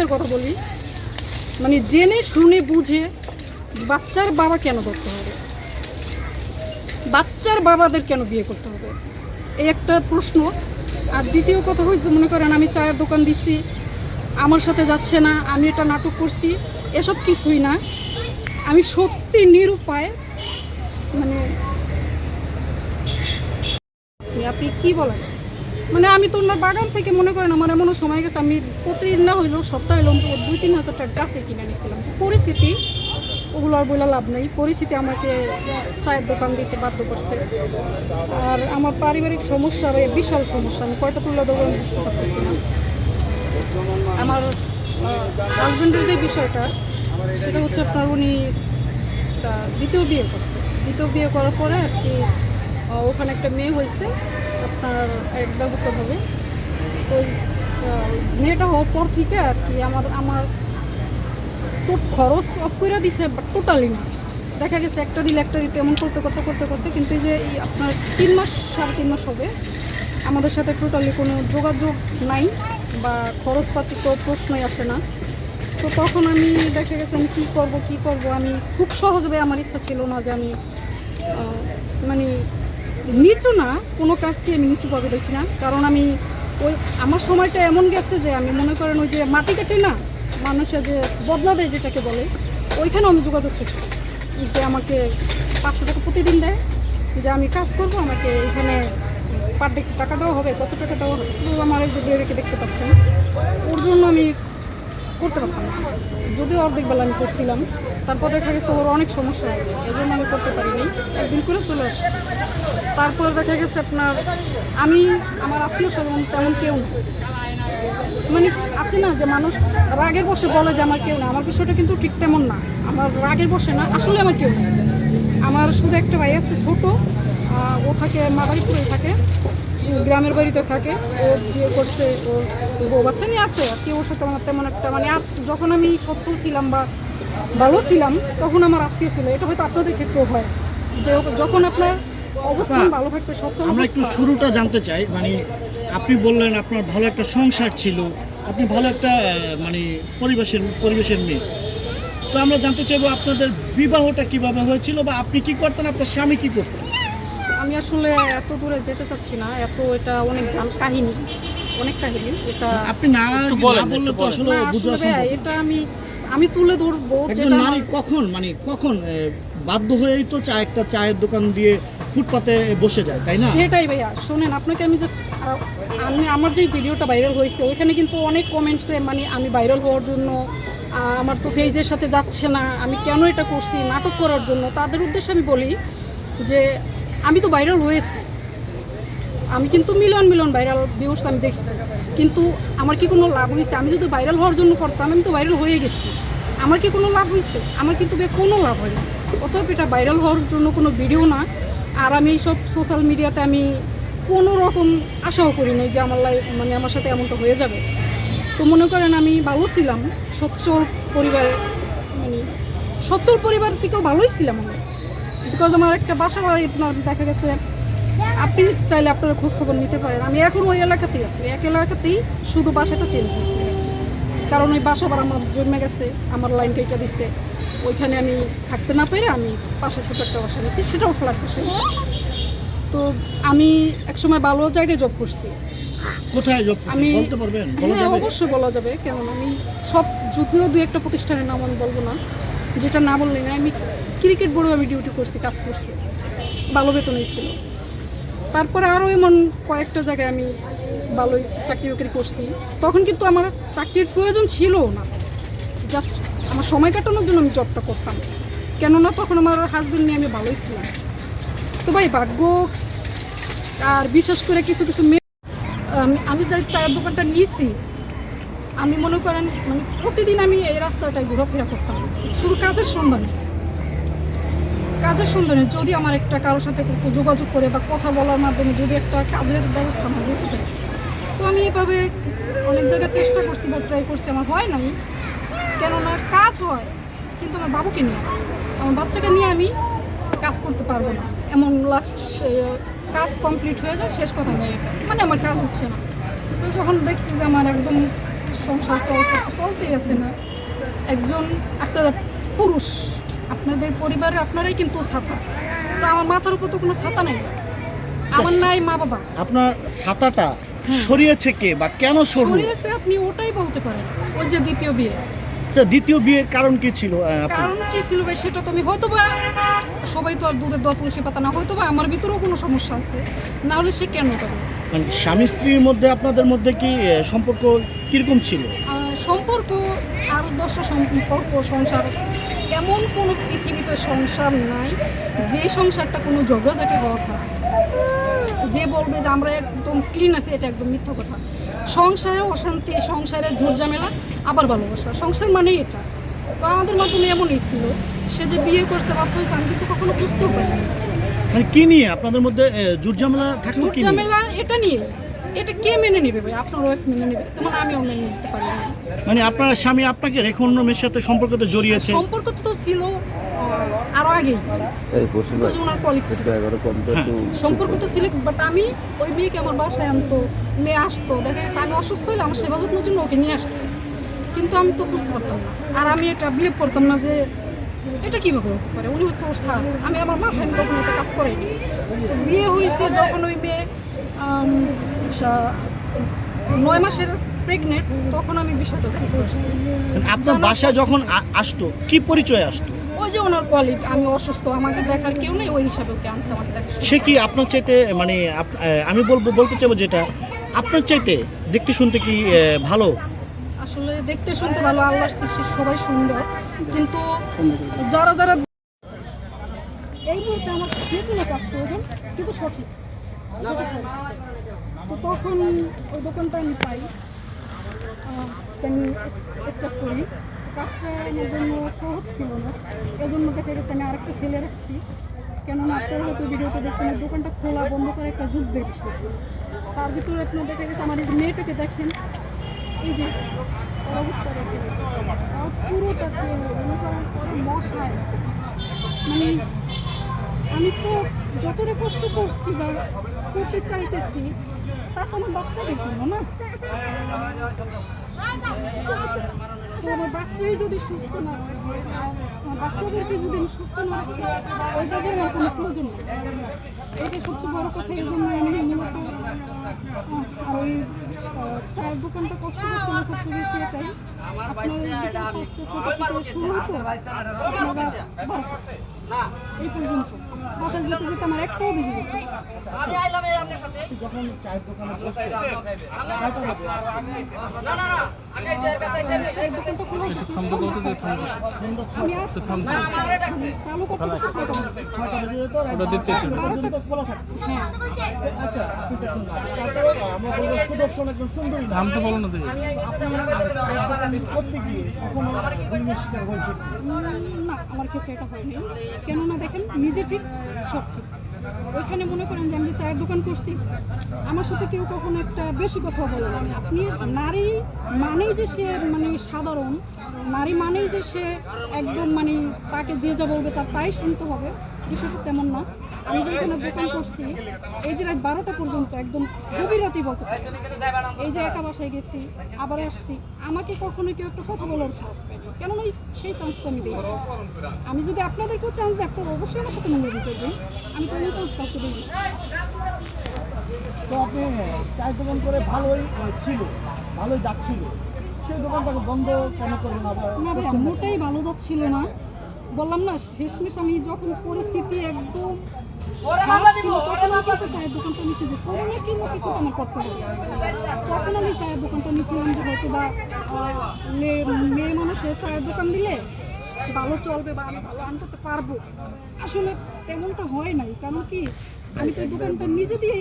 বাবাদের কথা বলি মানে জেনে, শুনে, বুঝে বাচ্চার বাবা কেন করতে হবে? বাচ্চার বাবাদের কেন বিয়ে করতে হবে? এই একটা প্রশ্ন। আর দ্বিতীয় কথা হয়েছে মনে করেন আমি চায়ের দোকান দিচ্ছি আমার সাথে যাচ্ছে না, আমি এটা নাটক করছি, এসব কিছুই না। আমি সত্যি নিরুপায় মানে আপনি কি বলেন? মানে আমি তো ওনার বাগান থেকে মনে করেন আমার এমনও সময় গেছে, আমি প্রতিদিন না হইলেও সপ্তাহে হইলেও দুই তিন হাজার টাকা গাছে কিনে নিয়েছিলাম। তো পরিস্থিতি, ওগুলো আর বলে লাভ নেই। পরিস্থিতি আমাকে চায়ের দোকান দিতে বাধ্য করছে। আর আমার পারিবারিক সমস্যা বিশাল সমস্যা, আমি কয়টা তুলে দেবো আমি বুঝতে পারতেছি না। আমার হাজব্যান্ডের যে বিষয়টা, সেটা হচ্ছে আপনার উনি দ্বিতীয় বিয়ে করছে। দ্বিতীয় বিয়ে করার পরে আর কি ওখানে একটা মেয়ে হয়েছে। আপনার এক দেড় বছর হবে তো মেয়েটা হওয়ার পর থেকে আর কি আমার আমার তো খরচ অফ করে দিছে বাট টোটালি না। দেখা গেছে একটা দিলে একটা দিতে, এমন করতে করতে করতে করতে, কিন্তু যে এই আপনার তিন মাস, সাড়ে তিন মাস হবে, আমাদের সাথে টোটালি কোনো যোগাযোগ নাই বা খরচপাতি কোনো প্রশ্নই আসে না। তো তখন আমি দেখা গেছে আমি কী করব কী করব, আমি খুব সহজভাবে আমার ইচ্ছা ছিল না যে আমি মানে নিচু না, কোনো কাজকে আমি নিচুভাবে দেখি না। কারণ আমি ওই, আমার সময়টা এমন গেছে যে আমি মনে করেন ওই যে মাটি কাটে না মানুষের যে বদলা দেয় যেটাকে বলে, ওইখানে আমি যোগাযোগ করছি যে আমাকে পাঁচশো টাকা প্রতিদিন দেয়, যে আমি কাজ করব, আমাকে এখানে পার ডে টাকা দেওয়া হবে, কত টাকা দেওয়া হবে আমার এই যে বেবিকে দেখতে পাচ্ছেন, ওর জন্য আমি করতে পারতাম না। যদিও অর্ধেক বেলা আমি করছিলাম, তারপর দেখা গেছে ওর অনেক সমস্যা হয়ে যায় এই জন্য আমি করতে পারিনি, একদিন করে চলে আসছি। তারপর দেখা গেছে আপনার, আমি, আমার আত্মীয় স্বজন তেমন কেউ মানে আছে না যে মানুষ রাগের বসে বলে যে আমার কেউ না, আমার বিষয়টা কিন্তু ঠিক তেমন না। আমার রাগের বসে না, আসলে আমার কেউ না। আমার শুধু একটা ভাই আছে ছোটো ও থাকে মা মাদারীপুরে থাকে। গ্রামের বাড়িতে থাকে ও বিয়ে করছে ও বউ বাচ্চা নিয়ে আছে আর কি ওর সাথে আমার তেমন একটা মানে আর যখন আমি সচ্ছল ছিলাম বা ভালো ছিলাম তখন আমার আত্মীয় ছিল এটা হয়তো আপনাদের ক্ষেত্রেও হয়। যে যখন আপনার অবস্থান ভালো থাকবে সচ্ছল আমরা একটু শুরুটা জানতে চাই মানে আপনি বললেন আপনার ভালো একটা সংসার ছিল আপনি ভালো একটা মানে পরিবেশের পরিবেশের মেয়ে। তো আমরা জানতে চাইব আপনাদের বিবাহটা কীভাবে হয়েছিল বা আপনি কি করতেন আপনার স্বামী কি করতেন? আমি আসলে এত দূরে যেতে চাচ্ছি না এত এটা অনেক জান কাহিনী অনেক কাহিনী এটা আপনি না বললে তো। আসলে না, আসলে সম্ভব এটা আমি আমি তুলে ধরবো একজন যেটা নারী কখন মানে কখন বাধ্য হয়েই তো চা একটা চায়ের দোকান দিয়ে ফুটপাতে বসে যায় তাই না সেটাই ভাইয়া শোনেন আপনাকে আমি জাস্ট আমি আমার যে ভিডিওটা ভাইরাল হয়েছে ওইখানে কিন্তু অনেক কমেন্টসে মানে আমি ভাইরাল হওয়ার জন্য আমার তো ফেজের সাথে যাচ্ছে না আমি কেন এটা করছি নাটক করার জন্য তাদের উদ্দেশ্যে আমি বলি যে আমি তো ভাইরাল হয়েছি। আমি কিন্তু মিলন মিলন ভাইরাল ভিউস আমি দেখছি। কিন্তু আমার কি কোনো লাভ হয়েছে আমি যদি ভাইরাল হওয়ার জন্য করতাম আমি তো ভাইরাল হয়ে গেছি। আমার কি কোনো লাভ হয়েছে আমার কিন্তু কোনো লাভ হয়নি। অতএব এটা ভাইরাল হওয়ার জন্য কোনো ভিডিও না। আর আমি এইসব সোশ্যাল মিডিয়াতে আমি কোনো রকম আশাও করি নাই যে আমার লাইফ মানে আমার সাথে এমনটা হয়ে যাবে। তো মনে করেন আমি ভালো ছিলাম। সচ্ছল পরিবারে মানে সচ্ছল পরিবার থেকেও ভালোই ছিলাম আমি। বিকজ আমার একটা বাসা বাড়ি আপনার দেখা গেছে আপনি চাইলে আপনারা খোঁজ খবর নিতে পারেন। আমি এখন ওই এলাকাতেই আছি। এক এলাকাতেই শুধু বাসাটা চেঞ্জ হয়েছে। কারণ ওই বাসা ভাড়া আমার জন্মে গেছে আমার লাইন কেটে দিচ্ছে ওইখানে আমি থাকতে না পেরে আমি পাশে ছোট একটা বাসা নিয়েছি সেটাও ফ্ল্যাট বাসা তো আমি একসময় ভালো জায়গায় জব করছি। কোথায় করতেন? আমি বলতে পারবেন? বলা হ্যাঁ যাবে? অবশ্যই বলা যাবে। কেমন আমি সব যদিও দু একটা প্রতিষ্ঠানের নাম আমি বলব না। যেটা না বললে না, আমি ক্রিকেট বোর্ডেও আমি ডিউটি করছি, কাজ করছি। ভালো বেতনই ছিল তারপরে আরও এমন কয়েকটা জায়গায় আমি ভালোই চাকরি বাকরি করছি। তখন কিন্তু আমার চাকরির প্রয়োজন ছিল না। জাস্ট আমার সময় কাটানোর জন্য আমি জবটা করতাম। কেননা তখন আমার হাজব্যান্ড নিয়ে আমি ভালোই ছিলাম। তো ভাই, ভাগ্য আর বিশেষ করে কিছু কিছু মেয়ে আমি- আমি যে চায়ের দোকানটা নিয়েছি আমি মনে করেন মানে প্রতিদিন আমি এই রাস্তাটায় ঘোরাফেরা করতাম। শুধু কাজের সন্ধানে। কাজের সন্ধানে যদি আমার একটা কারোর সাথে যোগাযোগ করে বা কথা বলার মাধ্যমে যদি একটা কাজের ব্যবস্থা আমার হতে যায় তো আমি এভাবে অনেক জায়গায় চেষ্টা করছি বা ট্রাই করছি, আমার হয় নাই। কেননা কাজ হয়, কিন্তু আমার বাবুকে নিয়ে। আমার বাচ্চাকে নিয়ে আমি কাজ করতে পারব না। এমন লাস্ট কাজ কমপ্লিট হয়ে যায়, শেষ কথা হয়ে মানে আমার কাজ হচ্ছে না। তো যখন দেখছি যে আমার একদম সংসার চলতেই আছে না। একজন আপনারা পুরুষ আপনাদের পরিবারে আপনারাই কিন্তু ছাতা। তো আমার মাথার উপর তো কোনো ছাতা নেই। আমার নাই মা বাবা। আপনার ছাতাটা সরিয়েছে কে বা কেন সরিয়েছে আপনি ওটাই বলতে পারেন। ওই যে দ্বিতীয় বিয়ে। আচ্ছা, দ্বিতীয় বিয়ের কারণ কি ছিল কারণ কি ছিল ভাই সেটা তো আমি হয়তো বা সবাই তো আর দুধের দশ তুলসী পাতা না হয়তো বা আমার ভিতরেও কোনো সমস্যা আছে। না হলে সে কেন করে মানে স্বামী স্ত্রীর মধ্যে আপনাদের মধ্যে কি সম্পর্ক কীরকম ছিল? সম্পর্ক আর দশটা সম্পর্ক সংসার এমন কোনো পৃথিবীতে সংসার নাই যে সংসারটা কোনো হওয়া ছাড়া আছে। যে বলবে যে আমরা একদম ক্লিন আছি এটা একদম মিথ্যা কথা। সংসারে অশান্তি সংসারে ঝুটঝামেলা আবার ভালোবাসা। সংসার মানেই এটা। তো আমাদের মাধ্যমে এমনই ছিল। সে যে বিয়ে করছে বাচ্চা হয়েছে আমি কিন্তু কখনো বুঝতেও পারিনি। মানে কি নিয়ে? আপনাদের মধ্যে জুট ঝামেলা থাকল ঝামেলা এটা নিয়ে। এটা কে মেনে নেবে ভাই? আপনার ওয়াইফ মেনে নেবে? তেমন আমিও মেনে নিতে পারি না। মানে আপনার স্বামী আপনাকে রেখে অন্য মেয়ের সাথে সম্পর্কতে জড়িয়েছে? সম্পর্ক তো ছিল আরও আগে এই বিকজ ওনার কলিগ ছিল? একটু সম্পর্ক তো ছিল বাট আমি ওই মেয়েকে আমার বাসায় আনতো মেয়ে আসতো। দেখা গেছে আমি অসুস্থ হলে আমার সেবা যত্নের জন্য ওকে নিয়ে আসতো। কিন্তু আমি তো বুঝতে পারতাম না। আর আমি এটা বিলিভ করতাম না যে এটা কীভাবে হতে পারে? উনি হচ্ছে ওর স্যার আমি আমার মাথায় কখনো এটা কাজ করিনি তো বিয়ে হয়েছে যখন ওই মেয়ে নয় মাসের প্রেগনেন্ট তখন আমি বিষয়টা জানতে পারছি মানে আপনার বাসায় যখন আসতো কি পরিচয় আসতো? ওই যে ওনার কলিগ আমি অসুস্থ আমাকে দেখার কেউ নেই ওই হিসাবে ওকে আনছে আমাকে দেখার সে কি আপনার চাইতে মানে আমি বলব বলতে চাইব যেটা আপনার চাইতে দেখতে শুনতে কি ভালো? আসলে দেখতে শুনতে ভালো আল্লাহর সৃষ্টি সবাই সুন্দর কিন্তু যারা যারা এই মুহূর্তে আমার যে কোনো কাজ প্রয়োজন কিন্তু সঠিক। তো তখন ওই দোকানটা আমি পাই। আমি স্টার্ট করি। কাজটা আমার জন্য সহজ ছিল না। এজন্য দেখা গেছে আমি আরেকটা ছেলে রাখছি। কেননা আপনারা হয়তো ভিডিওতে দেখছেন দোকানটা খোলা বন্ধ করে একটা যুদ্ধের বিষয় তার ভিতরে আপনার দেখা গেছে আমার এই মেয়েটাকে দেখেন। এই যে অবস্থা দেখেন। পুরোটাতে মশায়। মানে আমি তো যতটা কষ্ট করছি বা করতে চাইতেছি, তা তো আমার বাচ্চাদের জন্য না। তো আমার বাচ্চাই যদি সুস্থ না থাকে আমার বাচ্চাদেরকে যদি আমি সুস্থ না রাখি ওই কাজের আমার কোনো প্রয়োজন এটা সবচেয়ে বড় কথা, এই জন্য আমি মূলত আর ওই চায়ের দোকানটা কষ্ট করছিল সবচেয়ে বেশি এটাই। আপনার পাঁচটা থেকে শুরু হতো আপনারা এই পর্যন্ত। বাসায় যেতে যেতে আমার একটাও বেজে যেত যখন চায়ের দোকানে চায়ের দোকানটা খোলা হতো। আমি আসতাম। চালু করতে করতে ছয়টা বাজে। ওটা দিতেছিল বারোটা। খোলা থাকে। হ্যাঁ। আচ্ছা তারপরে আমরা বলব সুদর্শন একজন সুন্দরী নাম বলো না যে। করতে গিয়ে কখনো ভুলের শিকার হয়েছিল না আমার ক্ষেত্রে এটা হয়নি। কেননা দেখেন নিজে ঠিক ওইখানে মনে করেন যে আমি চায়ের দোকান করছি, আমার সাথে কেউ কখনো একটা বেশি কথা বলে আপনি নারী মানেই যে সে মানে সাধারণ, নারী মানেই যে সে একদম মানে তাকে যে যা বলবে তার তাই শুনতে হবে, বিষয়টা তেমন না। আমি যে এখানে দোকান করছি এই যে রাত বারোটা পর্যন্ত একদম গভীর রাতেই বলতে পারি। এই যে একা বাসায় গেছি আবার আসছি আমাকে কখনো কেউ একটা কথা বলার সাহস পায়নি কেননা সেই চান্স তো আমি দিই আমি যদি আপনাদেরকেও চান্স দিই আপনারা অবশ্যই আমার সাথে মঙ্গল করবেন আমি তো অন্য চান্স কাউকে দিই তো আপনি চায়ের দোকান করে ভালোই ছিল ভালোই যাচ্ছিল। সেই দোকানটাকে বন্ধ কেন আবার না ভাই মোটেই ভালো যাচ্ছিল না। বললাম না শেষমেশ আমি যখন পরিস্থিতি একদম খারাপ ছিল তখন আমি কিন্তু চায়ের দোকানটা নিছি যে কোনো না কিছু তো আমার করতে হবে তখন আমি চায়ের দোকানটা নিয়েছিলাম যে হয়তো বা মেয়ে মানুষের চায়ের দোকান দিলে ভালো চলবে বা আমি ভালো আনতে করতে পারব। আসলে তেমনটা হয় নাই কারণ কি? আমি তো এই দোকানটা নিজে দিয়ে